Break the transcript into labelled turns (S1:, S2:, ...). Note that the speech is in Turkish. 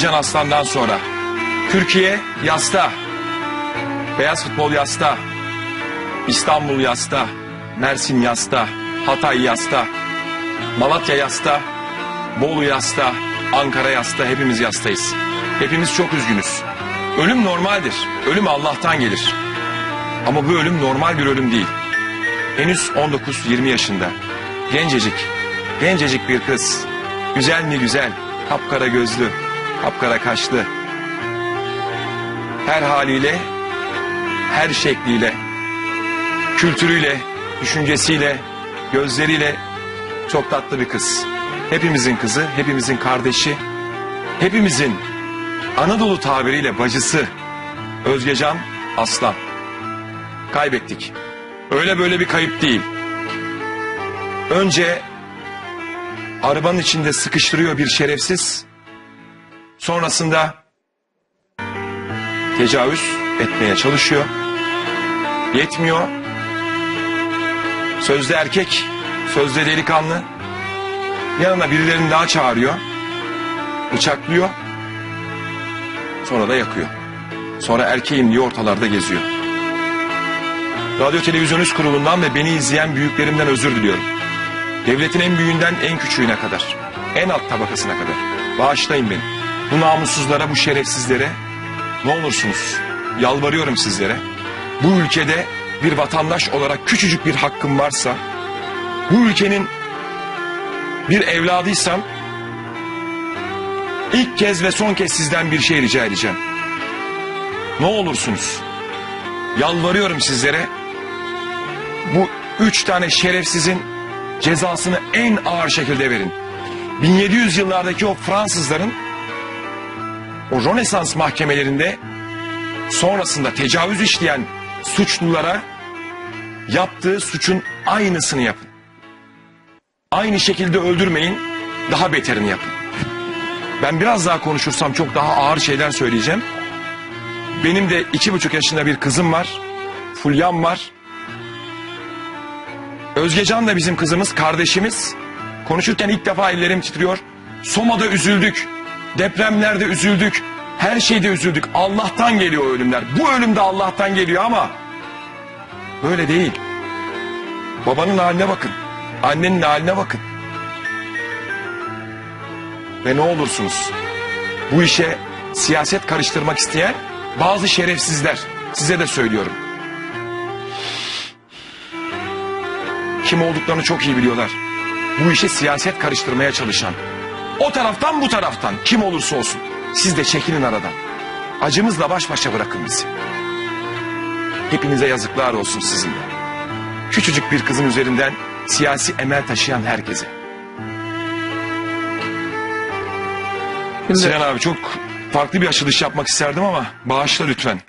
S1: Can Aslan'dan sonra Türkiye yasta. Beyaz futbol yasta. İstanbul yasta. Mersin yasta. Hatay yasta. Malatya yasta. Bolu yasta. Ankara yasta. Hepimiz yastayız. Hepimiz çok üzgünüz. Ölüm normaldir. Ölüm Allah'tan gelir. Ama bu ölüm normal bir ölüm değil. Henüz 19-20 yaşında. Gencecik. Gencecik bir kız. Güzel mi güzel. Kapkara gözlü. Kapkara kaşlı. Her haliyle, her şekliyle, kültürüyle, düşüncesiyle, gözleriyle çok tatlı bir kız. Hepimizin kızı, hepimizin kardeşi, hepimizin Anadolu tabiriyle bacısı Özgecan Aslan. Kaybettik. Öyle böyle bir kayıp değil. Önce arabanın içinde sıkıştırıyor bir şerefsiz. Sonrasında tecavüz etmeye çalışıyor. Yetmiyor. Sözde erkek, sözde delikanlı. Yanına birilerini daha çağırıyor. Bıçaklıyor. Sonra da yakıyor. Sonra erkeğim diye ortalarda geziyor. Radyo Televizyon Üst Kurulu'ndan ve beni izleyen büyüklerimden özür diliyorum. Devletin en büyüğünden en küçüğüne kadar. En alt tabakasına kadar. Bağışlayın beni. Bu namussuzlara, bu şerefsizlere ne olursunuz yalvarıyorum sizlere. Bu ülkede bir vatandaş olarak küçücük bir hakkım varsa, bu ülkenin bir evladıysam, ilk kez ve son kez sizden bir şey rica edeceğim. Ne olursunuz, yalvarıyorum sizlere, bu üç tane şerefsizin cezasını en ağır şekilde verin. 1700 yıllardaki o Fransızların o Rönesans mahkemelerinde sonrasında tecavüz işleyen suçlulara yaptığı suçun aynısını yapın. Aynı şekilde öldürmeyin, daha beterini yapın. Ben biraz daha konuşursam çok daha ağır şeyler söyleyeceğim. Benim de iki buçuk yaşında bir kızım var. Fulyam var. Özgecan da bizim kızımız, kardeşimiz. Konuşurken ilk defa ellerim titriyor. Soma'da üzüldük. Depremlerde üzüldük. Her şeyde üzüldük. Allah'tan geliyor o ölümler. Bu ölüm de Allah'tan geliyor ama böyle değil. Babanın haline bakın. Annenin haline bakın. Ve ne olursunuz bu işe siyaset karıştırmak isteyen bazı şerefsizler size de söylüyorum. Kim olduklarını çok iyi biliyorlar. Bu işe siyaset karıştırmaya çalışan. O taraftan bu taraftan kim olursa olsun. Siz de çekilin aradan. Acımızla baş başa bırakın bizi. Hepinize yazıklar olsun sizinle. Küçücük bir kızın üzerinden siyasi emel taşıyan herkese.
S2: Şimdi
S1: Sinan abi çok farklı bir açılış yapmak isterdim ama bağışla lütfen.